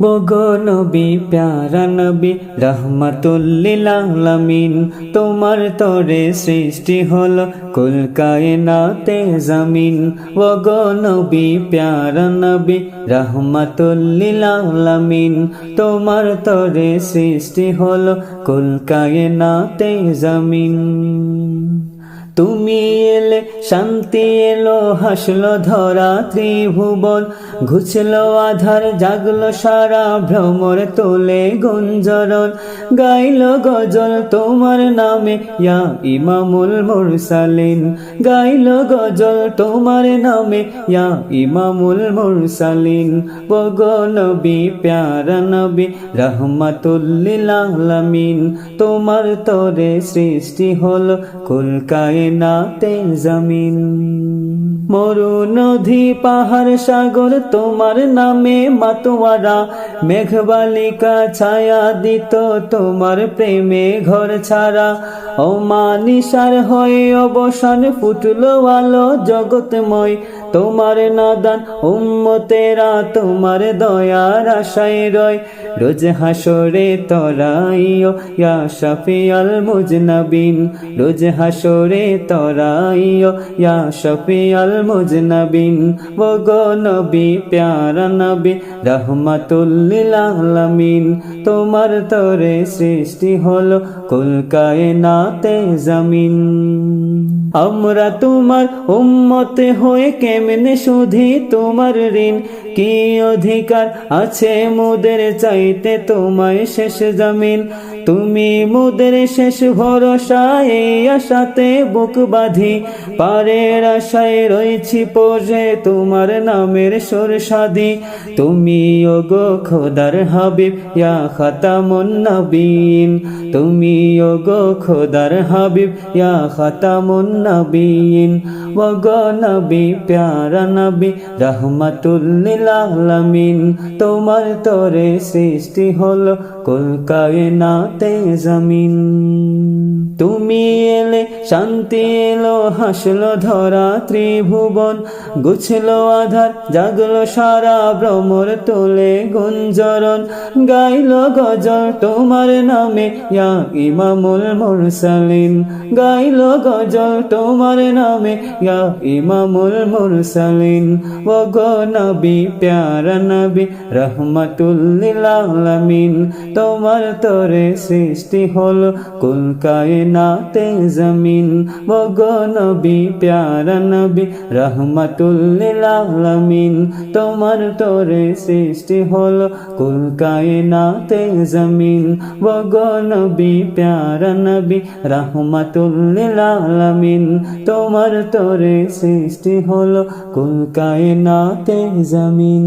বগো নবী, প্যারা নবী রহমতুল্লিল আলামিন তোমার তরে সৃষ্টি হলো কুল কায়নাতে জমিন। বগো নবী, প্যারা নবী রহমতুল্লিল আলামিন তোমার তরে সৃষ্টি হলো কুল কায়নাতে জমিন। তুমি এলে, শান্তি এলো, হাসলো ধরা ত্রিভুবন, ঘুচলো আধার, জাগলো সারা ভ্রমর তোলে গুঞ্জরণ, গাইল গজল তোমার নামে, ইয়া ইমামুল মুরসালিন, গাইল গজল তোমার নামে, ইয়া ইমামুল মুরসালিন বগো নবী, প্যারা নবী, রহমাতুল্লিল আলামিন, তোমার তরে সৃষ্টি হলো কুল তে জমিন। মরু নদী, পাহাড়, সাগর, তোমার নামে মাতোয়ারা। মেঘবালিকা ছায়া দিত তোমার প্রেমে ঘর ছাড়া। ও মানিসার হয়ে অবসান ফুটলো আলো জগৎময়। তোমার নাদান উম্মতেরা, তোমার দয়ার আশায় রয়। রোজ হাসরে তরাইও ইয়া শাফিয়াল মুজনবিন। রোজ হাসরে তরাইও ইয়া শাফিয়াল মুজনবিন। বগো নবী, প্যারা নবী রহমাতুল্লিল আলামিন। তোমার তরে সৃষ্টি হলো কলকায় নাতে জমিন। আমরা তোমার উম্মতে হয়ে কেমনে শুধি তোমার ঋণ? কি অধিকার আছে মোদের চাইতে তোমায় শেষ জমিন? তুমি মুদের শেষ ভরসা এই আশাতে বুক বাঁধি। পারের আশায় রয়েছি পরে তোমার নামের সোর সাদি তুমি ওগো খোদার হাবিব, ইয়া খাতামুন নবীন। তুমি ওগো খোদার হাবিব, ইয়া খাতামুন নবীন। নবী প্যারা নবী রহমাতুল্লিল আলামিন তোমার তরে সৃষ্টি হলো কলকায় নাতে জমিন। তুমি শান্তি এলো, হাসলো ধরা ত্রিভুবন, গুছলো আধার, জাগলো সারা ভ্রমর তোলে গুঞ্জরণ, গাইলো গজল তোমার নামে, ইয়া ইমামুল মুরসালিন। গাইলো গজল তোমার নামে, ইয়া ইমামুল মুরসালিন। ওগো নবী, প্যারা নবী, রহমাতুল্লিল আলামিন, তোমার তরে সৃষ্টি হলো কুল কায়নাতে জমিন। ওগো নবী, প্যারা নবী রহমাতুল্লিল আলামিন তোমার তরে সৃষ্টি হলো কুল কায়নাতে জমিন। ওগো নবী, প্যারা নবী রহমাতুল্লিল আলামিন তোমার তরে সৃষ্টি হলো কুল কায়নাতে জমিন।